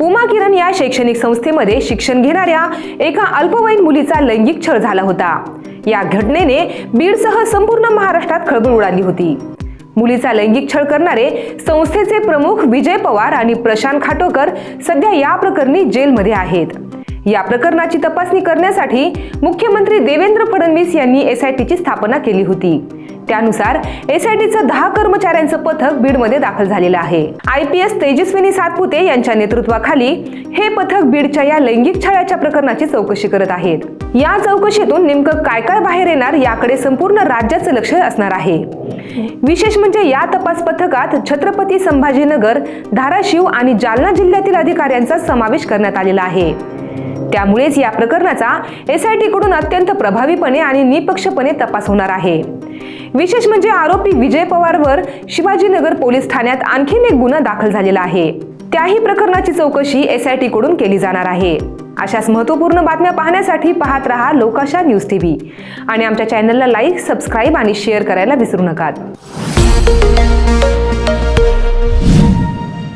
उमा किरण या शैक्षणिक संस्थेमध्ये शिक्षण घेणाऱ्या एका अल्पवयीन मुलीचा लैंगिक छळ झाला होता. या घटनेने बीडसह संपूर्ण महाराष्ट्रात खळबळ उडाली होती. मुलीचा लैंगिक छळ करणारे संस्थेचे प्रमुख विजय पवार आणि प्रशांत खाटोकर सध्या या प्रकरणी जेलमध्ये आहेत. या प्रकरणाची तपासणी करण्यासाठी मुख्यमंत्री देवेंद्र फडणवीस यांनी एसआयटीची स्थापना केली होती. त्यानुसार एसआयटीचं दहा कर्मचाऱ्यांचं पथक बीडमध्ये दाखल झालेलं आहे. I P S Tejaswini Satpute यांच्या नेतृत्वाखाली हे पथक बीडच्या या लैंगिक छळाच्या प्रकरणाची चौकशी करत आहेत. या चौकशीतून नेमकं काय काय बाहेर येणार याकडे संपूर्ण राज्याचं लक्ष असणार आहे. विशेष म्हणजे या तपास पथकात छत्रपती संभाजीनगर धाराशिव आणि जालना जिल्ह्यातील अधिकाऱ्यांचा समावेश करण्यात आलेला आहे. त्यामुळेच या प्रकरणाचा एसआयटी कडून अत्यंत प्रभावीपणे आणि निपक्षपणे तपास होणार आहे. विशेष म्हणजे आरोपी विजय पवारवर शिवाजीनगर पोलीस ठाण्यात आणखीन एक गुन्हा दाखल झालेला आहे. त्याही प्रकरणाची चौकशी एसआयटी कडून केली जाणार आहे. अशाच महत्त्वपूर्ण बातम्या पाहण्यासाठी पाहत रहा लोकाशा न्यूज टीव्ही. आणि आमच्या चॅनलला लाईक सबस्क्राईब आणि शेअर करायला विसरू नका.